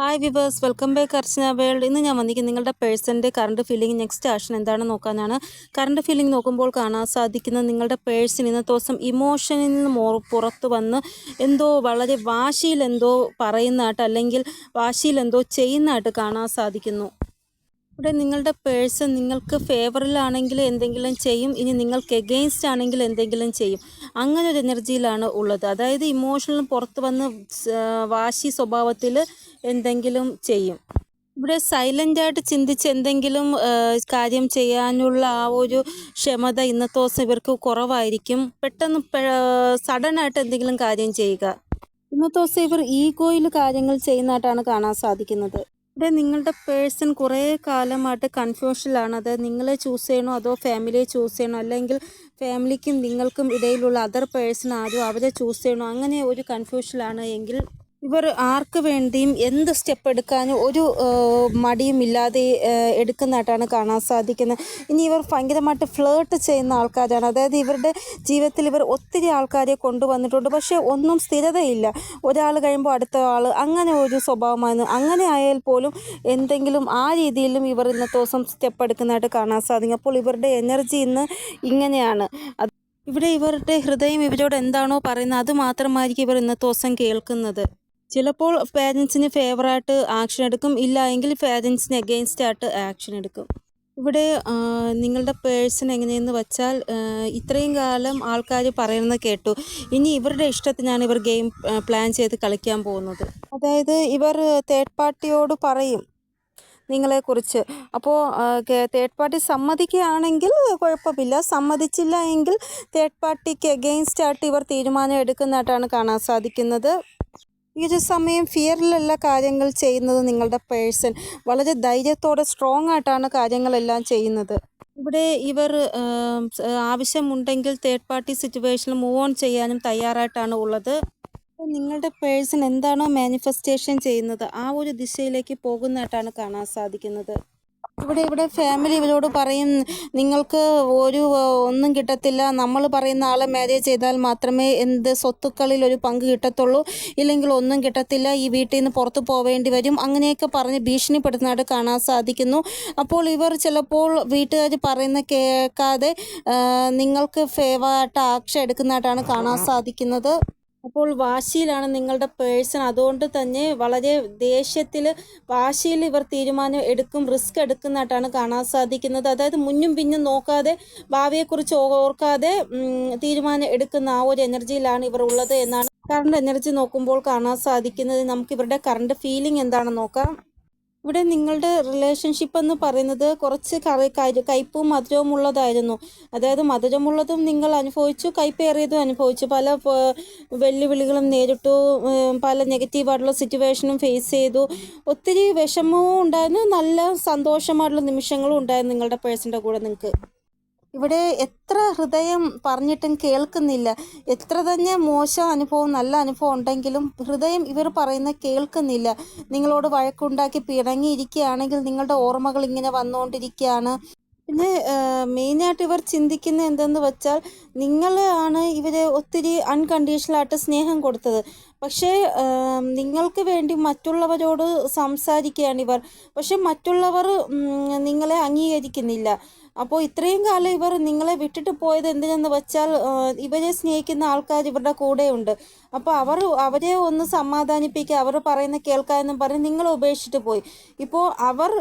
Hi viewers welcome back Archana world ഇന്ന് ഞാൻ വന്നിരിക്കുന്നത് നിങ്ങളുടെ പേഴ്സന്റെ കറണ്ട് ഫീലിംഗ് നെക്സ്റ്റ് ആക്ഷൻ എന്താണെന്ന് നോക്കാനാണ്. കറണ്ട് ഫീലിംഗ് നോക്കുമ്പോൾ കാണാൻ സാധിക്കുന്ന നിങ്ങളുടെ പേഴ്സൺ ഇന്നത്തെ ദിവസം ഇമോഷനിൽ നിന്ന് പുറത്ത് വന്ന് എന്തോ വളരെ വാശിയിൽ എന്തോ പറയുന്നതായിട്ട് അല്ലെങ്കിൽ വാശിയിൽ എന്തോ ചെയ്യുന്നതായിട്ട് കാണാൻ സാധിക്കുന്നു. ഇവിടെ നിങ്ങളുടെ പേഴ്സൺ നിങ്ങൾക്ക് ഫേവറിലാണെങ്കിൽ എന്തെങ്കിലും ചെയ്യും ഇനി നിങ്ങൾക്ക് എഗെയിൻസ്റ്റ് ആണെങ്കിൽ എന്തെങ്കിലും ചെയ്യും. അങ്ങനെ ഒരു എനർജിയിലാണ് ഉള്ളത്. അതായത് ഇമോഷണൽ പുറത്ത് വന്ന് വാശി സ്വഭാവത്തിൽ എന്തെങ്കിലും ചെയ്യും. ഇവിടെ സൈലന്റായിട്ട് ചിന്തിച്ച് എന്തെങ്കിലും കാര്യം ചെയ്യാനുള്ള ആ ഒരു ക്ഷമത ഇന്നത്തെ ദിവസം ഇവർക്ക് കുറവായിരിക്കും. പെട്ടെന്ന് സഡനായിട്ട് എന്തെങ്കിലും കാര്യം ചെയ്യുക. ഇന്നത്തെ ദിവസം ഇവർ ഈഗോയിൽ കാര്യങ്ങൾ ചെയ്യുന്നതായിട്ടാണ് കാണാൻ സാധിക്കുന്നത്. ഇവിടെ നിങ്ങളുടെ പേഴ്സൺ കുറേ കാലമായിട്ട് കൺഫ്യൂഷനിലാണ് അത് നിങ്ങളെ ചൂസ് ചെയ്യണോ അതോ ഫാമിലിയെ ചൂസ് ചെയ്യണോ? അല്ലെങ്കിൽ ഫാമിലിക്കും നിങ്ങൾക്കും ഇടയിലുള്ള അതർ പേഴ്സൺ ആരും അവരെ ചൂസ് ചെയ്യണോ? അങ്ങനെ ഒരു കൺഫ്യൂഷനിലാണ് എങ്കിൽ ഇവർ ആർക്ക് വേണ്ടിയും എന്ത് സ്റ്റെപ്പ് എടുക്കാനും ഒരു മടിയും ഇല്ലാതെ എടുക്കുന്നതായിട്ടാണ് കാണാൻ സാധിക്കുന്നത്. ഇനി ഇവർ ഭയങ്കരമായിട്ട് ഫ്ലേർട്ട് ചെയ്യുന്ന ആൾക്കാരാണ്. അതായത് ഇവരുടെ ജീവിതത്തിൽ ഇവർ ഒത്തിരി ആൾക്കാരെ കൊണ്ടുവന്നിട്ടുണ്ട്. പക്ഷേ ഒന്നും സ്ഥിരതയില്ല. ഒരാൾ കഴിയുമ്പോൾ അടുത്ത ആൾ അങ്ങനെ ഒരു സ്വഭാവമായിരുന്നു അങ്ങനെ ആയാൽ പോലും എന്തെങ്കിലും ആ രീതിയിലും ഇവർ ഇന്നത്തെ ദിവസം സ്റ്റെപ്പ് എടുക്കുന്നതായിട്ട് കാണാൻ സാധിക്കും. അപ്പോൾ ഇവരുടെ എനർജി ഇന്ന് ഇങ്ങനെയാണ്. ഇവിടെ ഇവരുടെ ഹൃദയം ഇവരോട് എന്താണോ പറയുന്നത് അത് മാത്രമായിരിക്കും ഇവർ ഇന്നത്തെ ദിവസം കേൾക്കുന്നത്. ചിലപ്പോൾ പേരൻസിന് ഫേവറായിട്ട് ആക്ഷൻ എടുക്കും. ഇല്ല എങ്കിൽ പേരൻസിന് എഗെയിൻസ്റ്റ് ആയിട്ട് ആക്ഷൻ എടുക്കും. ഇവിടെ നിങ്ങളുടെ പേഴ്സൺ എങ്ങനെയെന്ന് വെച്ചാൽ ഇത്രയും കാലം ആൾക്കാർ പറയുന്നത് കേട്ടു. ഇനി ഇവരുടെ ഇഷ്ടത്തിനാണ് ഇവർ ഗെയിം പ്ലാൻ ചെയ്ത് കളിക്കാൻ പോകുന്നത്. അതായത് ഇവർ തേർഡ് പാർട്ടിയോട് പറയും നിങ്ങളെക്കുറിച്ച് അപ്പോൾ തേർഡ് പാർട്ടി സമ്മതിക്കുകയാണെങ്കിൽ കുഴപ്പമില്ല. സമ്മതിച്ചില്ല എങ്കിൽ തേർഡ് പാർട്ടിക്ക് എഗെയിൻസ്റ്റ് ആയിട്ട് ഇവർ തീരുമാനം എടുക്കുന്നതായിട്ടാണ് കാണാൻ സാധിക്കുന്നത്. ഈ സമയം ഫിയറിലല്ല കാര്യങ്ങൾ ചെയ്യുന്നത് നിങ്ങളുടെ പേഴ്സൺ വളരെ ധൈര്യത്തോടെ സ്ട്രോങ് ആയിട്ടാണ് കാര്യങ്ങളെല്ലാം ചെയ്യുന്നത്. ഇവിടെ ഇവർ ആവശ്യമുണ്ടെങ്കിൽ തേർഡ് പാർട്ടി സിറ്റുവേഷനിൽ മൂവ് ഓൺ ചെയ്യാനും തയ്യാറായിട്ടാണ് ഉള്ളത്. നിങ്ങളുടെ പേഴ്സൺ എന്താണോ മാനിഫെസ്റ്റേഷൻ ചെയ്യുന്നത്? ആ ഒരു ദിശയിലേക്ക് പോകുന്നതായിട്ടാണ് കാണാൻ സാധിക്കുന്നത്. ഇവിടെ ഇവിടെ ഫാമിലി ഇവരോട് പറയും നിങ്ങൾക്ക് ഒരു ഒന്നും കിട്ടത്തില്ല. നമ്മൾ പറയുന്ന ആളെ മാരേജ് ചെയ്താൽ മാത്രമേ എന്ത് സ്വത്തുക്കളിൽ ഒരു പങ്ക് കിട്ടത്തുള്ളൂ. ഇല്ലെങ്കിൽ ഒന്നും കിട്ടത്തില്ല. ഈ വീട്ടിൽ നിന്ന് പുറത്തു പോവേണ്ടി വരും. അങ്ങനെയൊക്കെ പറഞ്ഞ് ഭീഷണിപ്പെടുത്തുന്നതായിട്ട് കാണാൻ സാധിക്കുന്നു. അപ്പോൾ ഇവർ ചിലപ്പോൾ വീട്ടുകാർ പറയുന്ന കേൾക്കാതെ നിങ്ങൾക്ക് ഫേവറായിട്ട് ആക്ഷ എടുക്കുന്നതായിട്ടാണ് കാണാൻ സാധിക്കുന്നത്. അപ്പോൾ വാശിയിലാണ് നിങ്ങളുടെ പേഴ്സൺ. അതുകൊണ്ട് തന്നെ വളരെ ദേഷ്യത്തിൽ വാശിയിൽ ഇവർ തീരുമാനം എടുക്കും റിസ്ക് എടുക്കുന്നതായിട്ടാണ് കാണാൻ സാധിക്കുന്നത്. അതായത് മുന്നും പിന്നും നോക്കാതെ ഭാവിയെക്കുറിച്ച് ഓർക്കാതെ തീരുമാനം എടുക്കുന്ന ആ ഒരു എനർജിയിലാണ് ഇവർ ഉള്ളത് എന്നാണ്. കറണ്ട് എനർജി നോക്കുമ്പോൾ കാണാൻ സാധിക്കുന്നത്. നമുക്ക് ഇവരുടെ കറണ്ട് ഫീലിംഗ് എന്താണെന്ന് നോക്കാം. ഇവിടെ നിങ്ങളുടെ റിലേഷൻഷിപ്പ് എന്ന് പറയുന്നത് കുറച്ച് കറി കയ്പും മധുരവും ഉള്ളതായിരുന്നു. അതായത് മധുരമുള്ളതും നിങ്ങൾ അനുഭവിച്ചു കയ്പേറിയതും അനുഭവിച്ചു. പല വെല്ലുവിളികളും നേരിട്ടു പല നെഗറ്റീവായിട്ടുള്ള സിറ്റുവേഷനും ഫേസ് ചെയ്തു. ഒത്തിരി വിഷമവും ഉണ്ടായിരുന്നു. നല്ല സന്തോഷമായിട്ടുള്ള നിമിഷങ്ങളും ഉണ്ടായിരുന്നു നിങ്ങളുടെ പേഴ്സന്റെ കൂടെ നിങ്ങൾക്ക്. ഇവിടെ എത്ര ഹൃദയം പറഞ്ഞിട്ടും കേൾക്കുന്നില്ല. എത്ര തന്നെ മോശം അനുഭവം നല്ല അനുഭവം ഉണ്ടെങ്കിലും ഹൃദയം ഇവർ പറയുന്ന കേൾക്കുന്നില്ല. നിങ്ങളോട് വഴക്കുണ്ടാക്കി പിണങ്ങിയിരിക്കുകയാണെങ്കിൽ നിങ്ങളുടെ ഓർമ്മകൾ ഇങ്ങനെ വന്നുകൊണ്ടിരിക്കുകയാണ്. പിന്നെ മെയിനായിട്ട് ഇവർ ചിന്തിക്കുന്ന എന്തെന്ന് വെച്ചാൽ നിങ്ങൾ ആണ് ഇവരെ ഒത്തിരി അൺകണ്ടീഷണലായിട്ട് സ്നേഹം കൊടുത്തത്. പക്ഷേ നിങ്ങൾക്ക് വേണ്ടി മറ്റുള്ളവരോട് സംസാരിക്കുകയാണ് ഇവർ. പക്ഷെ മറ്റുള്ളവർ നിങ്ങളെ അംഗീകരിക്കുന്നില്ല. അപ്പോൾ ഇത്രയും കാലം ഇവർ നിങ്ങളെ വിട്ടിട്ട് പോയത് എന്തിനെന്ന് വെച്ചാൽ ഇവരെ സ്നേഹിക്കുന്ന ആൾക്കാർ ഇവരുടെ കൂടെയുണ്ട്. അപ്പോൾ അവർ അവരെ ഒന്ന് സമാധാനിപ്പിക്കുക അവർ പറയുന്ന കേൾക്കാമെന്നും പറഞ്ഞ് നിങ്ങളെ ഉപേക്ഷിച്ചിട്ട് പോയി. ഇപ്പോൾ അവർ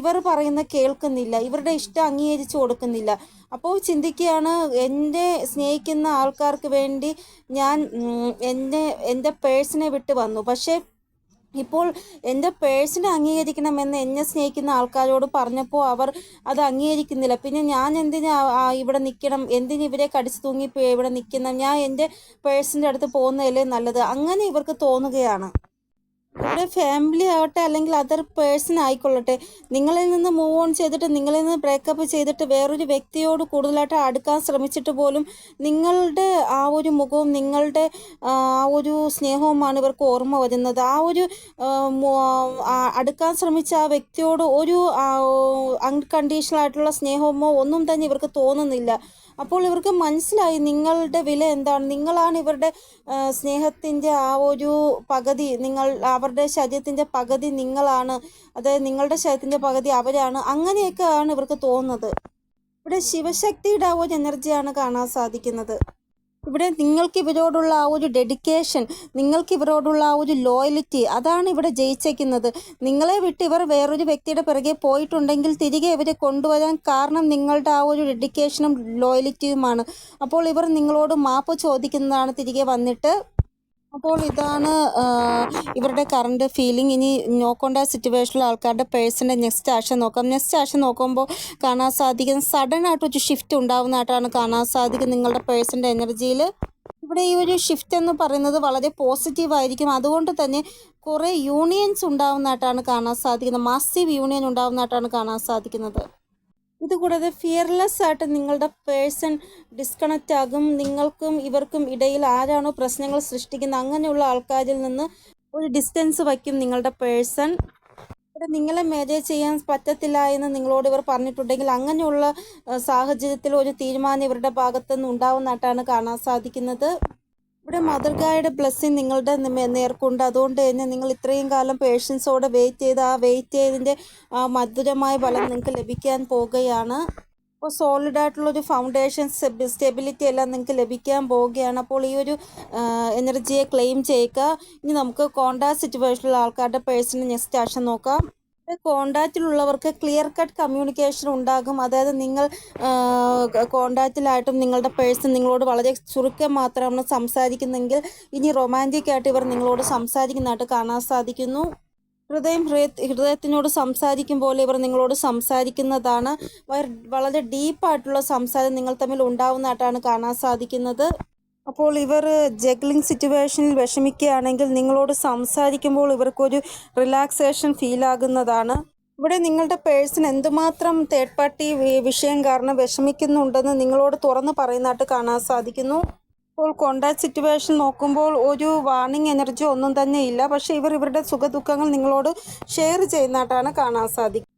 ഇവർ പറയുന്ന കേൾക്കുന്നില്ല ഇവരുടെ ഇഷ്ടം അംഗീകരിച്ചു കൊടുക്കുന്നില്ല. അപ്പോൾ ചിന്തിക്കുകയാണ് എന്റെ സ്നേഹിക്കുന്ന ആൾക്കാർക്ക് വേണ്ടി ഞാൻ എന്റെ എന്റെ പേഴ്സിനെ വിട്ട് വന്നു. പക്ഷേ ഇപ്പോൾ എന്റെ പേഴ്സിനെ അംഗീകരിക്കണമെന്ന് എന്നെ സ്നേഹിക്കുന്ന ആൾക്കാരോട് പറഞ്ഞപ്പോൾ അവർ അത് അംഗീകരിക്കുന്നില്ല. പിന്നെ ഞാൻ എന്തിനാ ഇവിടെ നിൽക്കണം? എന്തിന് ഇവരെ കടിച്ചു തൂങ്ങി ഇവിടെ നിൽക്കണം ഞാൻ എന്റെ പേഴ്സിന്റെ അടുത്ത് പോകുന്നതല്ലേ നല്ലത്? അങ്ങനെ ഇവർക്ക് തോന്നുകയാണ്. ഇവിടെ ഫാമിലി ആവട്ടെ അല്ലെങ്കിൽ അതർ പേഴ്സൺ ആയിക്കൊള്ളട്ടെ നിങ്ങളിൽ നിന്ന് മൂവ് ഓൺ ചെയ്തിട്ട് നിങ്ങളിൽ നിന്ന് ബ്രേക്കപ്പ് ചെയ്തിട്ട് വേറൊരു വ്യക്തിയോട് കൂടുതലായിട്ട് അടുക്കാൻ ശ്രമിച്ചിട്ട് പോലും നിങ്ങളുടെ ആ ഒരു മുഖവും നിങ്ങളുടെ ആ ഒരു സ്നേഹവുമാണ് ഇവർക്ക് ഓർമ്മ വരുന്നത്. ആ ഒരു അടുക്കാൻ ശ്രമിച്ച ആ വ്യക്തിയോട് ഒരു അൺകണ്ടീഷണൽ ആയിട്ടുള്ള സ്നേഹമോ ഒന്നും തന്നെ ഇവർക്ക് തോന്നുന്നില്ല. അപ്പോൾ ഇവർക്ക് മനസ്സിലായി നിങ്ങളുടെ വില എന്താണ്. നിങ്ങളാണ് ഇവരുടെ സ്നേഹത്തിന്റെ ആ ഒരു പകുതി നിങ്ങൾ അവരുടെ ശരീരത്തിന്റെ പകുതി നിങ്ങളാണ്. അതായത് നിങ്ങളുടെ ശരീരത്തിന്റെ പകുതി അവരാണ്. അങ്ങനെയൊക്കെയാണ് ഇവർക്ക് തോന്നുന്നത്. ഇവിടെ ശിവശക്തിയുടെ ആ ഒരു എനർജിയാണ് കാണാൻ സാധിക്കുന്നത്. ഇവിടെ നിങ്ങൾക്ക് ഇവരോടുള്ള ആ ഒരു ഡെഡിക്കേഷൻ നിങ്ങൾക്ക് ഇവരോടുള്ള ആ ഒരു ലോയലിറ്റി അതാണ് ഇവിടെ ജയിച്ചേക്കുന്നത്. നിങ്ങളെ വിട്ട് ഇവർ വേറൊരു വ്യക്തിയുടെ പിറകെ പോയിട്ടുണ്ടെങ്കിൽ തിരികെ ഇവരെ കൊണ്ടുവരാൻ കാരണം നിങ്ങളുടെ ആ ഒരു ഡെഡിക്കേഷനും ലോയലിറ്റിയുമാണ് അപ്പോൾ ഇവർ നിങ്ങളോട് മാപ്പ് ചോദിക്കുന്നതാണ് തിരികെ വന്നിട്ട് അപ്പോൾ ഇതാണ് ഇവരുടെ കറണ്ട് ഫീലിംഗ് ഇനി നോക്കേണ്ട സിറ്റുവേഷനിൽ ആൾക്കാരുടെ പേഴ്സന്റെ നെക്സ്റ്റ് ആക്ഷൻ നോക്കാം. നെക്സ്റ്റ് ആക്ഷൻ നോക്കുമ്പോൾ കാണാൻ സാധിക്കുന്ന സഡൻ ആയിട്ട് ഒരു ഷിഫ്റ്റ് ഉണ്ടാവുന്നതായിട്ടാണ് കാണാൻ സാധിക്കുന്നത് നിങ്ങളുടെ പേഴ്സന്റെ എനർജിയിൽ ഇവിടെ ഈ ഒരു ഷിഫ്റ്റ് എന്ന് പറയുന്നത് വളരെ പോസിറ്റീവ് ആയിരിക്കും. അതുകൊണ്ട് തന്നെ കുറേ യൂണിയൻസ് ഉണ്ടാവുന്നതായിട്ടാണ് കാണാൻ സാധിക്കുന്നത്. മാസീവ് യൂണിയൻ ഉണ്ടാവുന്നതായിട്ടാണ് കാണാൻ സാധിക്കുന്നത്. ഇതുകൂടാതെ ഫിയർലെസ് ആയിട്ട് നിങ്ങളുടെ പേഴ്സൺ ഡിസ്കണക്റ്റ് ആകും. നിങ്ങൾക്കും ഇവർക്കും ഇടയിൽ ആരാണോ പ്രശ്നങ്ങൾ സൃഷ്ടിക്കുന്നത് അങ്ങനെയുള്ള ആൾക്കാരിൽ നിന്ന് ഒരു ഡിസ്റ്റൻസ് വയ്ക്കും നിങ്ങളുടെ പേഴ്സൺ നിങ്ങളെ മാരേജ് ചെയ്യാൻ പറ്റത്തില്ല എന്ന് നിങ്ങളോട് ഇവർ പറഞ്ഞിട്ടുണ്ടെങ്കിൽ അങ്ങനെയുള്ള സാഹചര്യത്തിൽ ഒരു തീരുമാനം ഇവരുടെ ഭാഗത്തുനിന്ന് ഉണ്ടാവുന്നതായിട്ടാണ് കാണാൻ സാധിക്കുന്നത്. ഇവിടെ മദർ ഗായുടെ ബ്ലെസ്സിങ് നിങ്ങളുടെ നേർക്കുണ്ട്. അതുകൊണ്ട് തന്നെ നിങ്ങൾ ഇത്രയും കാലം പേഷ്യൻസോടെ വെയിറ്റ് ചെയ്ത് ആ വെയിറ്റ് ചെയ്തതിന്റെ ആ മധുരമായ ഫലം നിങ്ങൾക്ക് ലഭിക്കാൻ പോവുകയാണ്. അപ്പോൾ സോളിഡ് ആയിട്ടുള്ള ഒരു ഫൗണ്ടേഷൻ സ്റ്റെബിലിറ്റി എല്ലാം നിങ്ങൾക്ക് ലഭിക്കാൻ പോവുകയാണ്. അപ്പോൾ ഈ ഒരു എനർജിയെ ക്ലെയിം ചെയ്യുക. ഇനി നമുക്ക് കോണ്ടാക്ട് സിറ്റുവേഷനിലുള്ള ആൾക്കാരുടെ പേഴ്സണൽ നെക്സ്റ്റ് ആക്ഷൻ നോക്കാം. കോണ്ടാക്റ്റിലുള്ളവർക്ക് ക്ലിയർ കട്ട് കമ്മ്യൂണിക്കേഷൻ ഉണ്ടാകും. അതായത് നിങ്ങൾ കോണ്ടാക്റ്റിലായിട്ടും നിങ്ങളുടെ പേഴ്സൺ നിങ്ങളോട് വളരെ ചുരുക്കം മാത്രമാണ് സംസാരിക്കുന്നെങ്കിൽ ഇനി റൊമാന്റിക് ആയിട്ട് ഇവർ നിങ്ങളോട് സംസാരിക്കുന്നതായിട്ട് കാണാൻ സാധിക്കുന്നു. ഹൃദയം ഹൃദയ ഹൃദയത്തിനോട് സംസാരിക്കും പോലെ ഇവർ നിങ്ങളോട് സംസാരിക്കുന്നതാണ്. വളരെ ഡീപ്പായിട്ടുള്ള സംസാരം നിങ്ങൾ തമ്മിൽ ഉണ്ടാവുന്നതായിട്ടാണ് കാണാൻ സാധിക്കുന്നത്. അപ്പോൾ ഇവർ ജഗ്ലിംഗ് സിറ്റുവേഷനിൽ വിഷമിക്കുകയാണെങ്കിൽ നിങ്ങളോട് സംസാരിക്കുമ്പോൾ ഇവർക്കൊരു റിലാക്സേഷൻ ഫീൽ ആകുന്നതാണ്. ഇവിടെ നിങ്ങളുടെ പേഴ്സൺ എന്തുമാത്രം തേർഡ് പാർട്ടി വിഷയം കാരണം വിഷമിക്കുന്നുണ്ടെന്ന് നിങ്ങളോട് തുറന്ന് പറയുന്നതായിട്ട് കാണാൻ സാധിക്കുന്നു. ഇപ്പോൾ കോണ്ടാക്ട് സിറ്റുവേഷൻ നോക്കുമ്പോൾ ഒരു വാർണിംഗ് എനർജി ഒന്നും തന്നെ ഇല്ല. പക്ഷേ ഇവർ ഇവരുടെ സുഖദുഃഖങ്ങൾ നിങ്ങളോട് ഷെയർ ചെയ്യുന്നതായിട്ടാണ് കാണാൻ സാധിക്കുന്നത്.